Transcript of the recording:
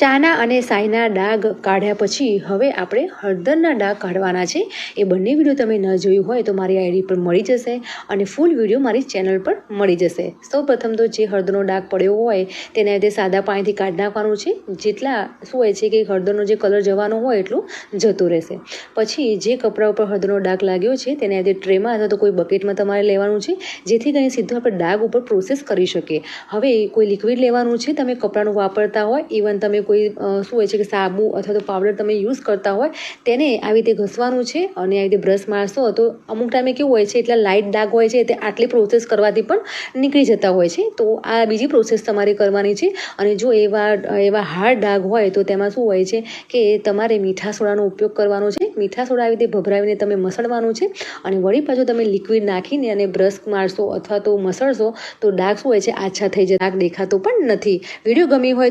ચાના અને સાયના ડાઘ કાઢ્યા પછી હવે આપણે હળદરના ડાઘ કાઢવાના છે. એ બંને વીડિયો તમે ન જોયું હોય તો મારી આઈડી પર મળી જશે અને ફૂલ વીડિયો મારી ચેનલ પર મળી જશે. સૌ પ્રથમ તો જે હળદરનો ડાઘ પડ્યો હોય તેને રીતે સાદા પાણીથી કાઢી નાખવાનું છે. જેટલા શું હોય છે કે હળદરનો જે કલર જવાનો હોય એટલું જતું રહેશે. પછી જે કપડા ઉપર હળદરનો ડાઘ લાગ્યો છે તેને રીતે ટ્રેમાં અથવા તો કોઈ બકેટમાં તમારે લેવાનું છે. જેથી કરીને સીધું આપણે ડાઘ ઉપર પ્રોસેસ કરી શકીએ. હવે કોઈ લિક્વિડ લેવાનું છે, તમે કપડાનું વાપરતા હોય ઇવન તમે કોઈ શું હોય છે કે સાબુ અથવા તો પાવડર તમે યુઝ કરતા હોય, તેને આવી રીતે ઘસવાનું છે અને આવી રીતે બ્રશ મારશો તો અમુક ટાઈમે કેવું હોય છે, એટલા લાઇટ ડાઘ હોય છે તે આટલી પ્રોસેસ કરવાથી પણ નીકળી જતા હોય છે. તો આ બીજી પ્રોસેસ તમારે કરવાની છે અને જો એવા એવા હાર્ડ ડાઘ હોય તો તેમાં શું હોય છે કે તમારે મીઠા સોડાનો ઉપયોગ કરવાનો છે. મીઠા સોડા આવી રીતે ભભરાવીને તમે મસળવાનું છે અને વળી પાછું તમે લિક્વિડ નાખીને અને બ્રશ મારશો અથવા તો મસળશો તો ડાઘ શું હોય છે, આછા થઈ જાય ડાઘ દેખાતો પણ નથી. વીડિયો ગમી હોય